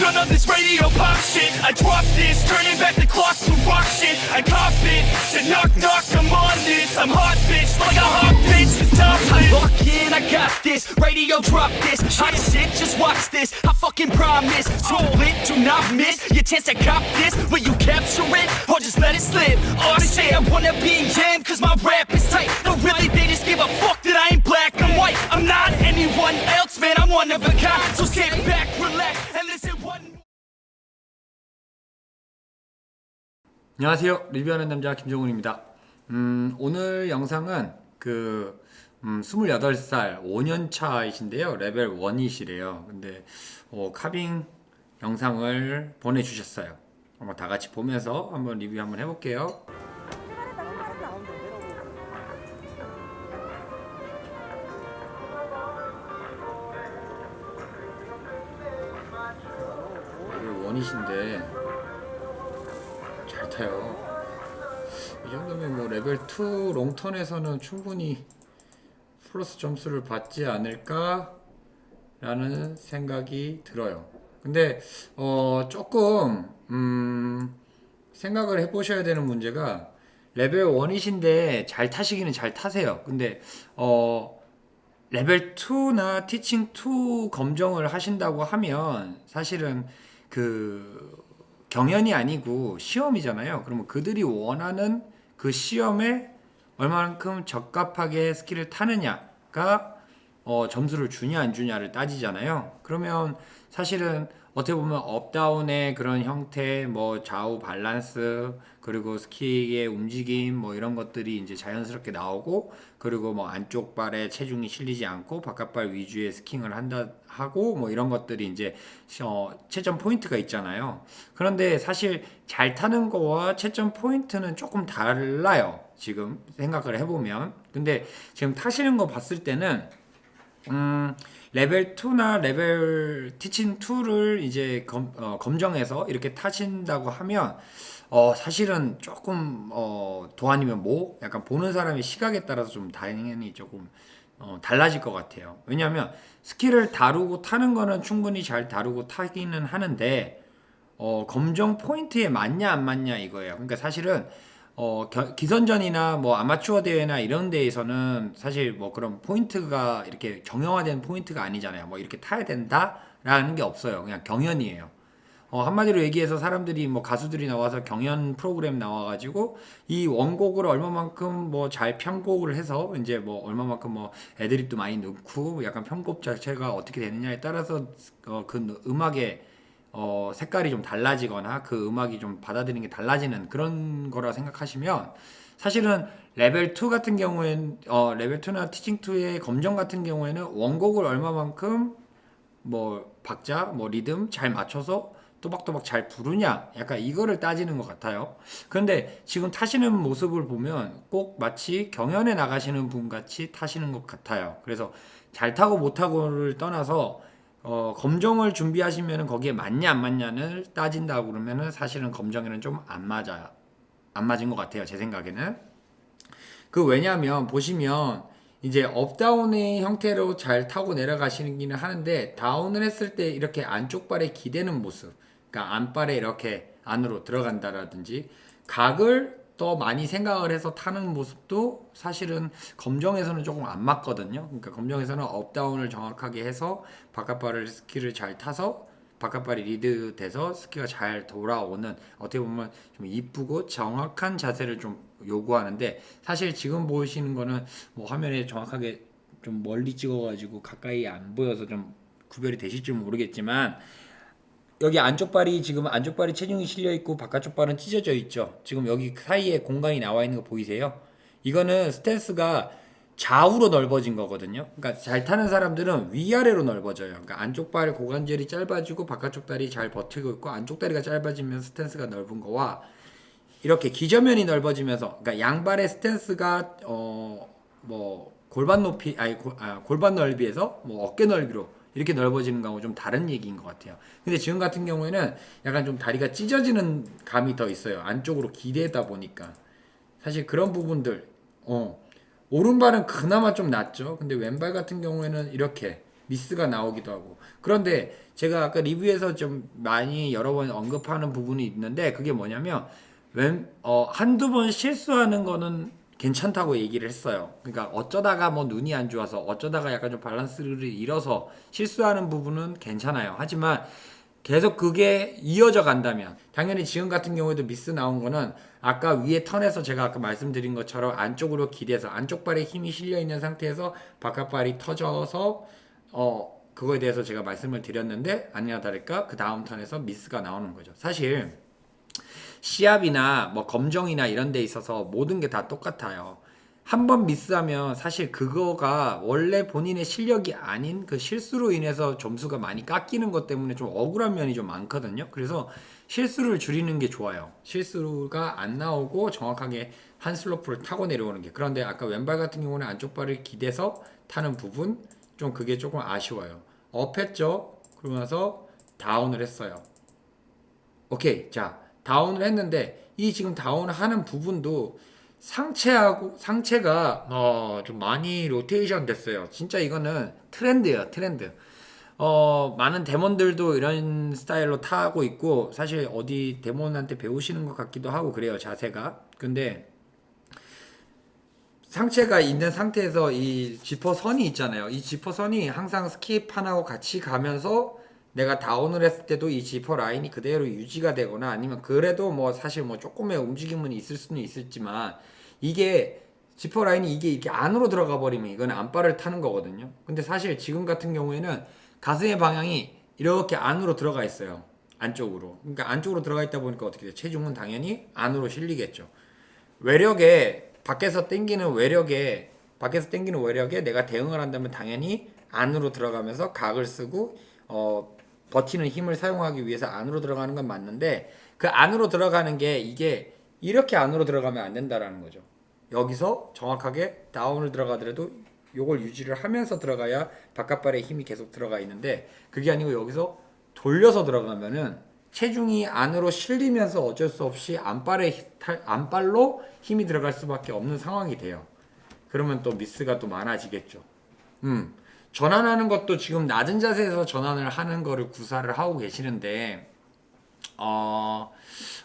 none of this radio pop shit. I this, turning back the clock to rock shit. I cop it, said knock knock, I'm on this. I'm hot bitch, like a hot bitch, the top I'm in, I got this. Radio drop this, hot shit, just watch this. I fucking promise, too lit, do not miss your chance to cop this. Will you capture it or just let it slip? All I wanna be him, cause my rap is tight. But really, they just give a fuck that I 안녕하세요. 리뷰하는 남자 김정훈입니다. 음, 오늘 영상은 그 음, 28살 5년 차이신데요. 레벨 1이시래요. 근데 어, 카빙 영상을 보내주셨어요. 한번 다 같이 보면서 한번 리뷰 한번 해볼게요. 2 롱턴에서는 충분히 플러스 점수를 받지 않을까 라는 생각이 들어요. 근데 어 조금 음 생각을 해보셔야 되는 문제가 레벨 1이신데 잘 타시기는 잘 타세요. 근데 어 레벨 2나 티칭 2 검정을 하신다고 하면 사실은 그 경연이 아니고 시험이잖아요. 그러면 그들이 원하는 그 시험에 얼마만큼 적합하게 스킬을 타느냐가 어, 점수를 주냐 안 주냐를 따지잖아요. 그러면 사실은 어떻게 보면 업다운의 그런 형태, 뭐 좌우 밸런스, 그리고 스키의 움직임, 뭐 이런 것들이 이제 자연스럽게 나오고, 그리고 뭐 안쪽 발에 체중이 실리지 않고 바깥 발 위주의 스킹을 한다 하고, 뭐 이런 것들이 이제 어, 채점 포인트가 있잖아요. 그런데 사실 잘 타는 거와 채점 포인트는 조금 달라요. 지금 생각을 해보면. 근데 지금 타시는 거 봤을 때는 음, 레벨 2나 레벨 티칭 2를 이제 검, 어, 검정해서 이렇게 타신다고 하면 어, 사실은 조금 어, 도 아니면 뭐 약간 보는 사람의 시각에 따라서 좀 당연히 조금 어, 달라질 것 같아요. 왜냐하면 스킬을 다루고 타는 거는 충분히 잘 다루고 타기는 하는데 어, 검정 포인트에 맞냐 안 맞냐 이거예요. 그러니까 사실은 어, 겨- 기선전이나 뭐 아마추어 대회나 이런 데에서는 사실 뭐 그런 포인트가 이렇게 정형화된 포인트가 아니잖아요. 뭐 이렇게 타야 된다라는 게 없어요. 그냥 경연이에요. 어, 한마디로 얘기해서 사람들이 뭐 가수들이 나와서 경연 프로그램 나와가지고 이 원곡을 얼마만큼 뭐 잘 편곡을 해서 이제 뭐 얼마만큼 뭐 애드립도 많이 넣고 약간 편곡 자체가 어떻게 되느냐에 따라서 어, 그 음악의 어, 색깔이 좀 달라지거나 그 음악이 좀 받아들이는 게 달라지는 그런 거라 생각하시면 사실은 레벨 2 같은 경우에는 어, 레벨 2나 티칭 2의 검정 같은 경우에는 원곡을 얼마만큼 뭐 박자, 뭐 리듬 잘 맞춰서 또박또박 잘 부르냐 약간 이거를 따지는 것 같아요. 그런데 지금 타시는 모습을 보면 꼭 마치 경연에 나가시는 분 같이 타시는 것 같아요. 그래서 잘 타고 못 타고를 떠나서 어, 검정을 준비하시면은 거기에 맞냐 안 맞냐를 따진다 고 그러면은 사실은 검정에는 좀 안 맞아요. 안 맞은 것 같아요. 제 생각에는. 그 왜냐하면 보시면 이제 업다운의 형태로 잘 타고 내려가시기는 하는데 다운을 했을 때 이렇게 안쪽 발에 기대는 모습 그러니까 안발에 이렇게 안으로 들어간다라든지 각을 더 많이 생각을 해서 타는 모습도 사실은 검정에서는 조금 안 맞거든요. 그러니까 검정에서는 업다운을 정확하게 해서 바깥발을 스키를 잘 타서 바깥발이 리드 돼서 스키가 잘 돌아오는 어떻게 보면 좀 이쁘고 정확한 자세를 좀 요구하는데 사실 지금 보시는 거는 뭐 화면에 정확하게 좀 멀리 찍어가지고 가까이 안 보여서 좀 구별이 되실지 모르겠지만 여기 안쪽 발이 지금 안쪽 발이 체중이 실려 있고 바깥쪽 발은 찢어져 있죠. 지금 여기 사이에 공간이 나와 있는 거 보이세요? 이거는 스탠스가 좌우로 넓어진 거거든요. 그러니까 잘 타는 사람들은 위아래로 넓어져요. 그러니까 안쪽 발 고관절이 짧아지고 바깥쪽 다리 잘 버티고 있고 안쪽 다리가 짧아지면 스탠스가 넓은 거와 이렇게 기저면이 넓어지면서 그러니까 양발의 스탠스가 어 뭐 골반 높이 아니 골, 아, 골반 넓이에서 뭐 어깨 넓이로 이렇게 넓어지는 거하고 좀 다른 얘기인 것 같아요. 근데 지금 같은 경우에는 약간 좀 다리가 찢어지는 감이 더 있어요. 안쪽으로 기대다 보니까 사실 그런 부분들 어 오른발은 그나마 좀 낫죠. 근데 왼발 같은 경우에는 이렇게 미스가 나오기도 하고 그런데 제가 아까 리뷰에서 좀 많이 여러 번 언급하는 부분이 있는데 그게 뭐냐면 웬, 어, 한두 번 실수하는 거는 괜찮다고 얘기를 했어요. 그러니까 어쩌다가 뭐 눈이 안 좋아서 어쩌다가 약간 좀 밸런스를 잃어서 실수하는 부분은 괜찮아요. 하지만 계속 그게 이어져 간다면 당연히 지금 같은 경우에도 미스 나온 거는 아까 위에 턴에서 제가 아까 말씀드린 것처럼 안쪽으로 기대서 안쪽 발에 힘이 실려 있는 상태에서 바깥 발이 터져서 어 그거에 대해서 제가 말씀을 드렸는데 아니나 다를까 그 다음 턴에서 미스가 나오는 거죠. 사실 시합이나 뭐 검정이나 이런 데 있어서 모든 게 다 똑같아요. 한 번 미스하면 사실 그거가 원래 본인의 실력이 아닌 그 실수로 인해서 점수가 많이 깎이는 것 때문에 좀 억울한 면이 좀 많거든요. 그래서 실수를 줄이는 게 좋아요. 실수가 안 나오고 정확하게 한 슬로프를 타고 내려오는 게. 그런데 아까 왼발 같은 경우는 안쪽 발을 기대서 타는 부분 좀 그게 조금 아쉬워요. 업했죠. 그러고 나서 다운을 했어요. 오케이. 자, 다운을 했는데 이 지금 다운을 하는 부분도 상체하고 상체가 어, 좀 많이 로테이션 됐어요. 진짜 이거는 트렌드예요. 트렌드. 어, 많은 데몬들도 이런 스타일로 타고 있고 사실 어디 데몬한테 배우시는 것 같기도 하고 그래요. 자세가. 근데 상체가 있는 상태에서 이 지퍼 선이 있잖아요. 이 지퍼 선이 항상 스킵판하고 같이 가면서 내가 다운을 했을 때도 이 지퍼 라인이 그대로 유지가 되거나 아니면 그래도 뭐 사실 뭐 조금의 움직임은 있을 수는 있을지만 이게 지퍼 라인이 이게 이렇게 안으로 들어가 버리면 이건 안발을 타는 거거든요. 근데 사실 지금 같은 경우에는 가슴의 방향이 이렇게 안으로 들어가 있어요. 안쪽으로. 그러니까 안쪽으로 들어가 있다 보니까 어떻게 돼요? 체중은 당연히 안으로 실리겠죠. 외력에 밖에서 당기는 외력에 밖에서 당기는 외력에 내가 대응을 한다면 당연히 안으로 들어가면서 각을 쓰고 어 버티는 힘을 사용하기 위해서 안으로 들어가는 건 맞는데 그 안으로 들어가는 게 이게 이렇게 안으로 들어가면 안 된다라는 거죠. 여기서 정확하게 다운을 들어가더라도 요걸 유지를 하면서 들어가야 바깥발에 힘이 계속 들어가 있는데 그게 아니고 여기서 돌려서 들어가면은 체중이 안으로 실리면서 어쩔 수 없이 탈- 안발로 힘이 들어갈 수밖에 없는 상황이 돼요. 그러면 또 미스가 또 많아지겠죠. 음. 전환하는 것도 지금 낮은 자세에서 전환을 하는 거를 구사를 하고 계시는데 어,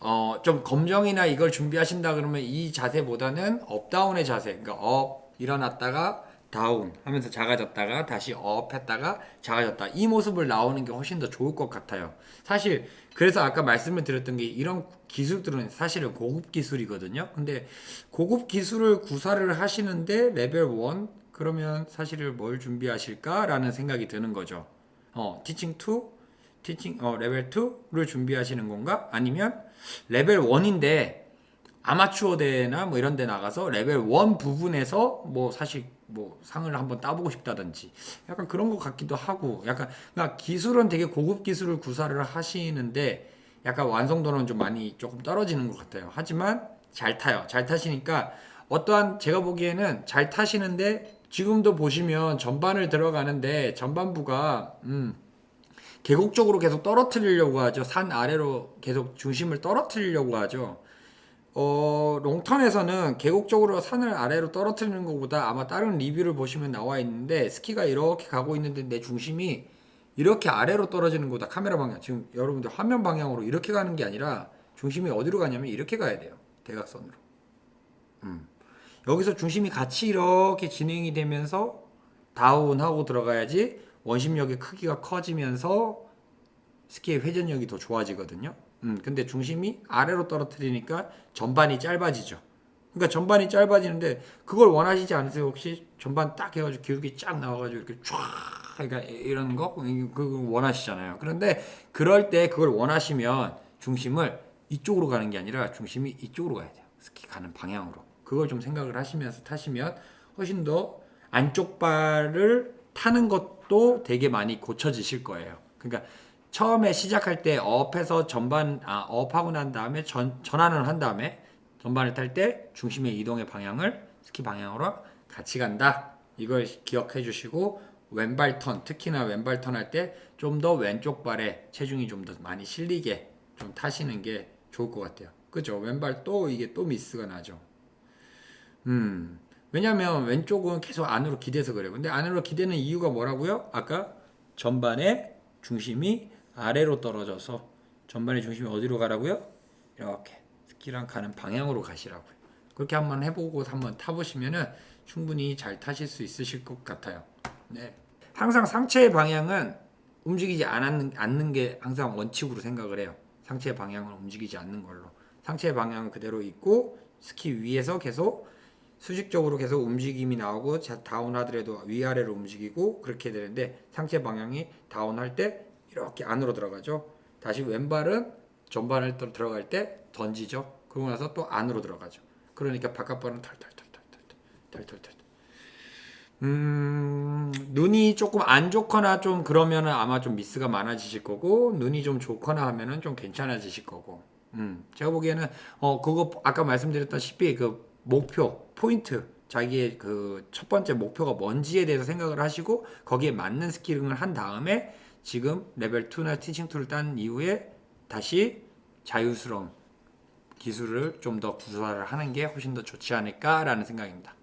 어, 좀 검정이나 이걸 준비하신다 그러면 이 자세보다는 업다운의 자세, 그러니까 업 일어났다가 다운 하면서 작아졌다가 다시 업 했다가 작아졌다. 이 모습을 나오는 게 훨씬 더 좋을 것 같아요. 사실 그래서 아까 말씀을 드렸던 게 이런 기술들은 사실은 고급 기술이거든요. 근데 고급 기술을 구사를 하시는데 레벨 1 그러면 사실은 뭘 준비하실까라는 생각이 드는 거죠. 어, 티칭 2 티칭 어 레벨 2를 준비하시는 건가? 아니면 레벨 1인데 아마추어 대회나 뭐 이런 데 나가서 레벨 1 부분에서 뭐 사실 뭐 상을 한번 따보고 싶다든지 약간 그런 것 같기도 하고 약간 그러니까 기술은 되게 고급 기술을 구사를 하시는데 약간 완성도는 좀 많이 조금 떨어지는 것 같아요. 하지만 잘 타요. 잘 타시니까 어떠한 제가 보기에는 잘 타시는데 지금도 보시면 전반을 들어가는데 전반부가 음 계곡적으로 계속 떨어뜨리려고 하죠. 산 아래로 계속 중심을 떨어뜨리려고 하죠. 어, 롱턴에서는 계곡적으로 산을 아래로 떨어뜨리는 것보다 아마 다른 리뷰를 보시면 나와 있는데 스키가 이렇게 가고 있는데 내 중심이 이렇게 아래로 떨어지는 거다. 카메라 방향. 지금 여러분들 화면 방향으로 이렇게 가는 게 아니라 중심이 어디로 가냐면 이렇게 가야 돼요. 대각선으로. 음. 여기서 중심이 같이 이렇게 진행이 되면서 다운하고 들어가야지 원심력의 크기가 커지면서 스키의 회전력이 더 좋아지거든요. 음, 근데 중심이 아래로 떨어뜨리니까 전반이 짧아지죠. 그러니까 전반이 짧아지는데 그걸 원하시지 않으세요? 혹시 전반 딱 해가지고 기울기 쫙 나와가지고 이렇게 쫙 그러니까 이런 거 그거 원하시잖아요. 그런데 그럴 때 그걸 원하시면 중심을 이쪽으로 가는 게 아니라 중심이 이쪽으로 가야 돼요. 스키 가는 방향으로. 그걸 좀 생각을 하시면서 타시면 훨씬 더 안쪽 발을 타는 것도 되게 많이 고쳐지실 거예요. 그러니까 처음에 시작할 때 업해서 전반 아 업하고 난 다음에 전 전환을 한 다음에 전반을 탈 때 중심의 이동의 방향을 스키 방향으로 같이 간다. 이걸 기억해 주시고 왼발 턴 특히나 왼발 턴 할 때 좀 더 왼쪽 발에 체중이 좀 더 많이 실리게 좀 타시는 게 좋을 것 같아요. 그죠? 왼발 또 이게 또 미스가 나죠. 음. 왜냐면 왼쪽은 계속 안으로 기대서 그래요. 근데 안으로 기대는 이유가 뭐라고요? 아까 전반의 중심이 아래로 떨어져서 전반의 중심이 어디로 가라고요? 이렇게 스키랑 가는 방향으로 가시라고요. 그렇게 한번 해보고 한번 타보시면은 충분히 잘 타실 수 있으실 것 같아요. 네. 항상 상체의 방향은 움직이지 않는, 않는 게 항상 원칙으로 생각을 해요. 상체의 방향은 움직이지 않는 걸로. 상체의 방향은 그대로 있고 스키 위에서 계속 수직적으로 계속 움직임이 나오고 자, 다운하더라도 위아래로 움직이고 그렇게 되는데 상체 방향이 다운할 때 이렇게 안으로 들어가죠. 다시 왼발은 전반을 또 들어갈 때 던지죠. 그러고 나서 또 안으로 들어가죠. 그러니까 바깥발은 털털털털털털털털. 음, 눈이 조금 안 좋거나 좀 그러면은 아마 좀 미스가 많아지실 거고 눈이 좀 좋거나 하면은 좀 괜찮아지실 거고. 음, 제가 보기에는 어 그거 아까 말씀드렸다시피 그 목표 포인트 자기의 그 첫 번째 목표가 뭔지에 대해서 생각을 하시고 거기에 맞는 스킬링을 한 다음에 지금 레벨 2나 티칭 2를 딴 이후에 다시 자유스러운 기술을 좀 더 구사를 하는 게 훨씬 더 좋지 않을까라는 생각입니다.